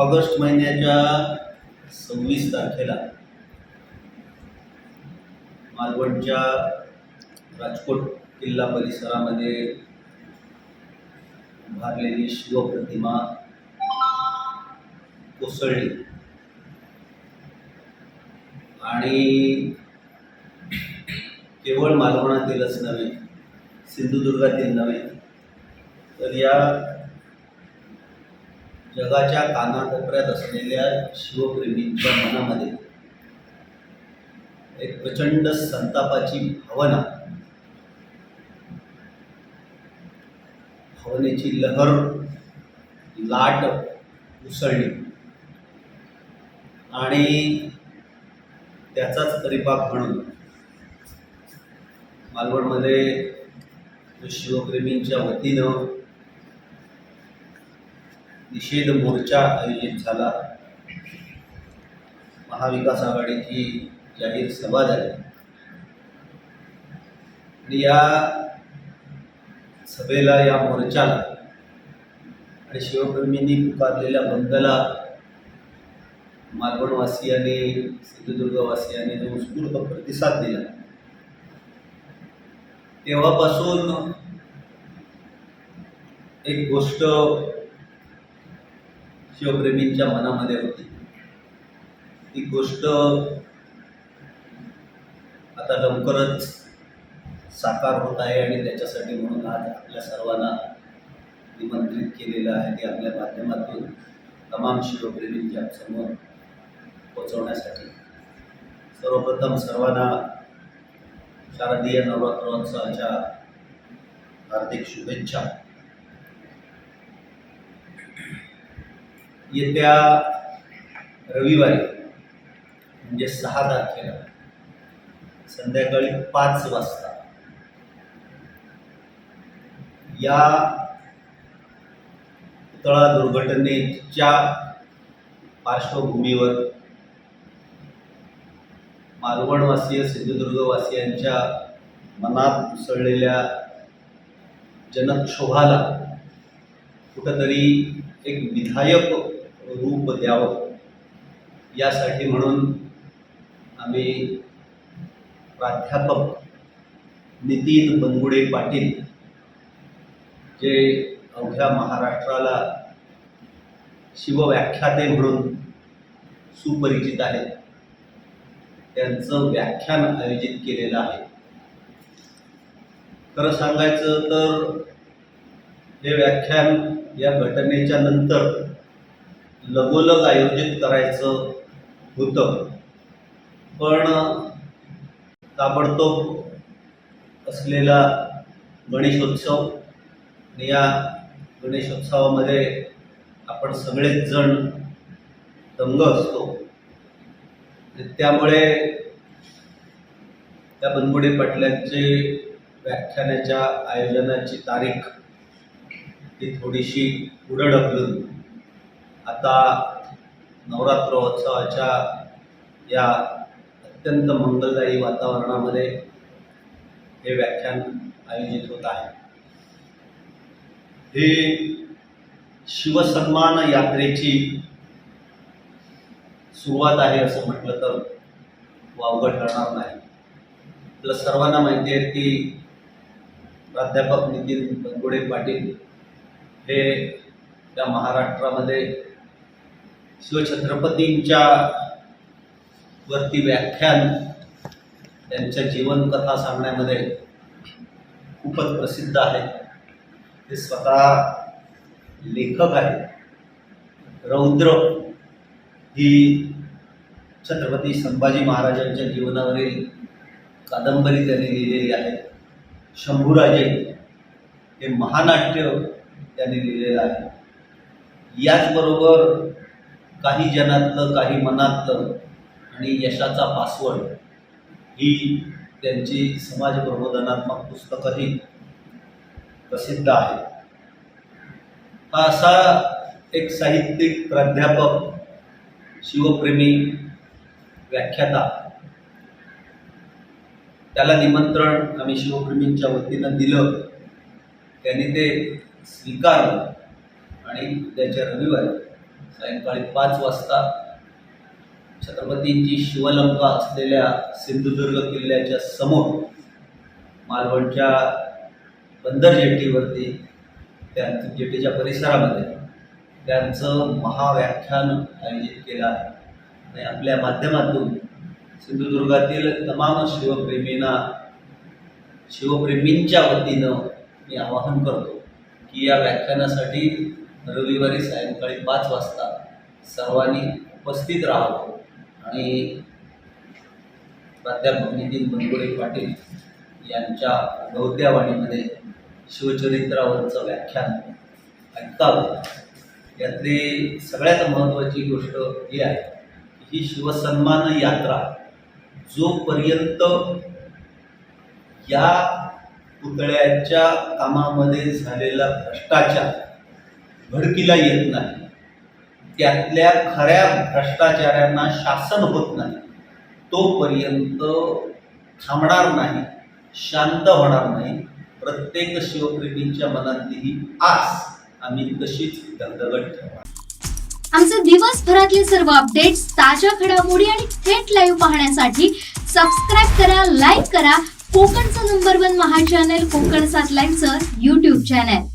August महिन्याच्या सव्वीस तारखेला मालवणच्या राजकोट किल्ला परिसरामध्ये उभारलेली शिवप्रतिमा कोसळली. आणि केवळ मालवणातीलच नव्हे सिंधुदुर्गातील नव्हे तर या जगाच्या कानाकोपऱ्यात असलेल्या शिवप्रेमींच्या मनामध्ये एक प्रचंड संतापाची भावना भावनेची लहर लाट उसळली. आणि त्याचाच परिपाक म्हणून मालवणमध्ये शिवप्रेमींच्या वतीनं निषेध मोर्चा आयोजित महाविकास आघाडीची जाहीर सभा या सभेला, या मोर्चाला आणि शिवप्रेमींनी पुकारलेल्या बंदला मालवणवासियांनी, सिंधुदुर्गवासियांनी जो उत्स्फूर्त प्रतिसाद दिला. एक गोष्ट शिवप्रेमींच्या मनामध्ये होती. ती गोष्ट आता लवकरच साकार होत आहे आणि त्याच्यासाठी म्हणून आज आपल्या सर्वांना निमंत्रित केलेलं आहे. ते आपल्या माध्यमातून तमाम शिवप्रेमींच्या समोर पोचवण्यासाठी सर्वप्रथम सर्वांना शारदीय नवरात्रोत्सवाच्या हार्दिक शुभेच्छा. येत्या रविवारी म्हणजे सहा तारखेला संध्याकाळी पाच वाजता या पुतळा दुर्घटनेच्या पार्श्वभूमीवर मालवणवासीय सिंधुदुर्गवासियांच्या मनात उसळलेल्या जनक्षोभाला कुठंतरी एक विधायक रूप द्यावं. यासाठी म्हणून आम्ही प्राध्यापक नितीन बनगुडे पाटील जे अवघ्या महाराष्ट्राला शिवव्याख्याते म्हणून सुपरिचित आहेत त्यांचं व्याख्यान आयोजित केलेलं आहे. खरं सांगायचं तर हे व्याख्यान या घटनेच्या नंतर लगोलग आयोजित करायचं होतं. पण ताबडतोब असलेला गणेशोत्सव या गणेशोत्सवामध्ये आपण सगळेच जण दंग असतो. त्यामुळे त्या बनबुडे पाटलांचे व्याख्यानाच्या आयोजनाची तारीख ही थोडीशी पुढं ढकलून आता नवरात्रोत्सवाच्या या अत्यंत मंगलदायी वातावरणामध्ये हे व्याख्यान आयोजित होत आहे. हे शिवसन्मान यात्रेची सुरुवात आहे असं म्हटलं तर वावगं ठरणार नाही. आपलं सर्वांना माहिती आहे की प्राध्यापक नितीन बनगुडे पाटील हे त्या महाराष्ट्रामध्ये शिवछत्रपतींच्या वरती व्याख्यान त्यांच्या जीवनकथा सांगण्यामध्ये खूपच प्रसिद्ध आहे. ते स्वतः लेखक आहेत. रौद्र ही छत्रपती संभाजी महाराजांच्या जीवनावरील कादंबरी त्यांनी लिहिलेली आहे. शंभूराजे हे महानाट्य त्यांनी लिहिलेलं आहे. याचबरोबर काही जनातलं काही मनातलं आणि यशाचा पासवर्ड ही त्यांची समाज प्रबोधनात्मक पुस्तकंही प्रसिद्ध आहेत हा असा एक साहित्यिक प्राध्यापक शिवप्रेमी व्याख्याता. त्याला निमंत्रण आम्ही शिवप्रेमींच्या वतीनं दिलं. त्यांनी ते स्वीकारलं आणि त्याच्या रविवारी सायंकाळी पाच वाजता छत्रपतींची शिवलंका असलेल्या सिंधुदुर्ग किल्ल्याच्या समोर मालवणच्या बंदर जेटीवरती त्यांचं जेटीच्या परिसरामध्ये त्यांचं महाव्याख्यान आयोजित केलं आहे. आणि आपल्या माध्यमातून सिंधुदुर्गातील तमाम शिवप्रेमींना शिवप्रेमींच्या वतीनं मी आवाहन करतो की या व्याख्यानासाठी रविवारी सायंकाळी पाच वाजता सर्वांनी उपस्थित राहावं आणि प्राध्यापक नितीन बनगुडे पाटील यांच्या गौद्यावाणीमध्ये शिवचरित्रावरचं व्याख्यान ऐकावं. यातली सगळ्यात महत्त्वाची गोष्ट ही आहे की ही शिवसन्मान यात्रा जोपर्यंत या पुतळ्याच्या कामामध्ये झालेला भ्रष्टाचार भडकीला येत नाही. त्यातल्या खऱ्या भ्रष्टाचारांना शासन होत नाही. तोपर्यंत थांबणार नाही शांत होणार नाही. प्रत्येक शिवप्रेमींच्या मनातली ही आस आम्ही तशीच दगदगट ठेवणार. आमचे दिवसभरातले सर्व अपडेट्स ताज्या घडामोडी आणि थेट लाईव्ह पाहण्यासाठी सबस्क्राईब करा लाईक करा. कोकणचं नंबर वन महा चॅनल कोकण सात लाईव्हचं युट्यूब चॅनल